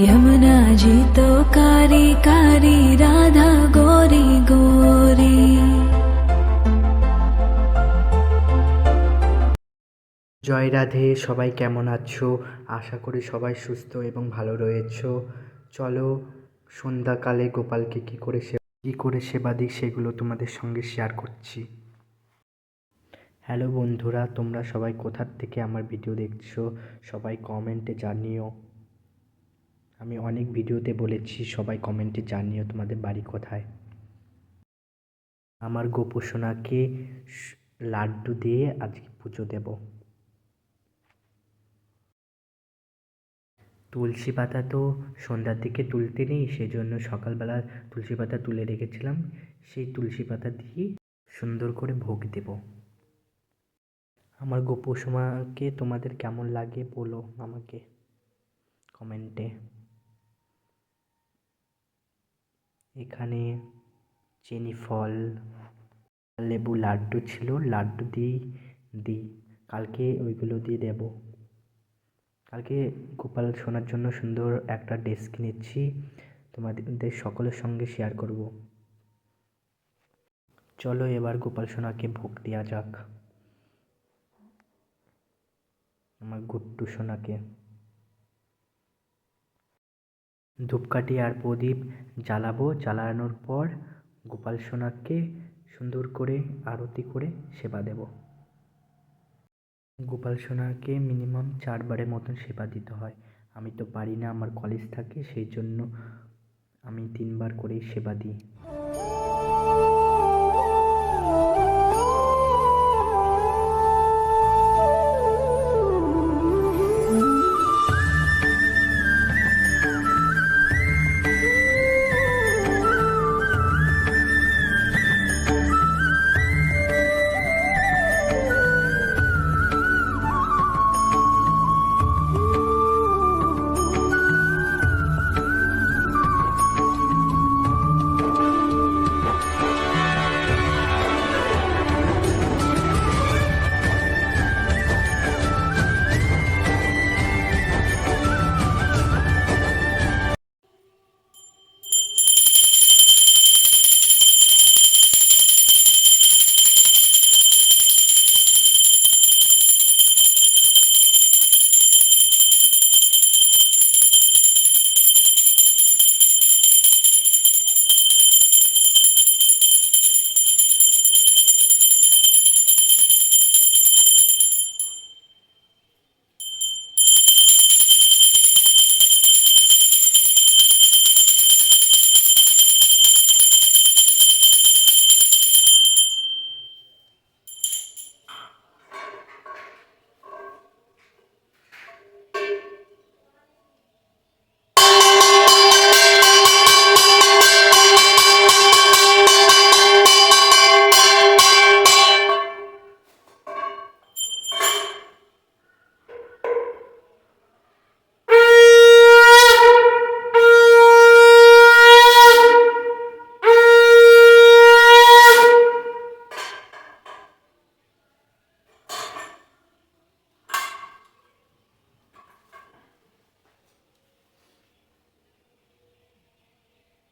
यमुना जी तो कारी कारी राधा गोरी गोरी জয় রাধে সবাই কেমন আছো আশা করি সবাই সুস্থ এবং ভালো রয়েছো চলো সন্ধ্যাকালে গোপালকে কী করে সে কী করে সেবা দিই সেগুলো তোমাদের সঙ্গে শেয়ার করছি হ্যালো বন্ধুরা তোমরা সবাই কোথার থেকে আমার ভিডিও দেখছো সবাই কমেন্টে জানিও আমি অনেক ভিডিওতে বলেছি, সবাই কমেন্টে জানিও তোমাদের বাড়ি কোথায়। আমার গোপোষণাকে লাড্ডু দিয়ে আজকে পুজো দেবো। তুলসী পাতা তো সন্ধ্যার দিকে তুলতে নেই, সেজন্য সকালবেলা তুলসী পাতা তুলে রেখেছিলাম। সেই তুলসী পাতা দিয়ে সুন্দর করে ভোগ দেব। আমার গোপোষমাকে তোমাদের কেমন লাগে বলো আমাকে কমেন্টে। এখানে চিনি ফল, লেবু, লাড্ডু ছিল। লাড্ডু দিয়েই দিই। কালকে ওইগুলো দিয়ে দেবো। কালকে গোপাল শোনার জন্য সুন্দর একটা ড্রেস কিনেছি তোমাদের সকলের সঙ্গে শেয়ার করব। চলো এবার গোপাল সোনাকে ভোগ দেওয়া যাক। আমার গুড্ডু সোনাকে। ধূপকাঠি আর প্রদীপ জ্বালাবো। জ্বালানোর পর গোপাল সোনাকে সুন্দর করে আরতি করে সেবা দেব। গোপাল সোনাকে মিনিমাম চারবারের মতন সেবা দিতে হয়। আমি তো পারি না, আমার কলেজ থাকে, সেই জন্য আমি তিনবার করেই সেবা দিই।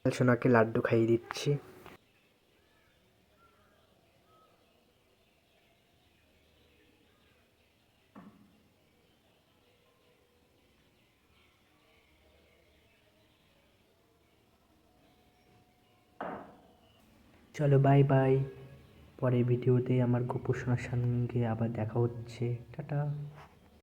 সোনাকে লাড্ডু খাইয়ে দিচ্ছি। চলো বাই বাই পরের ভিডিওতে আমার গোপোষণার সঙ্গে আবার দেখা হচ্ছে। টাটা।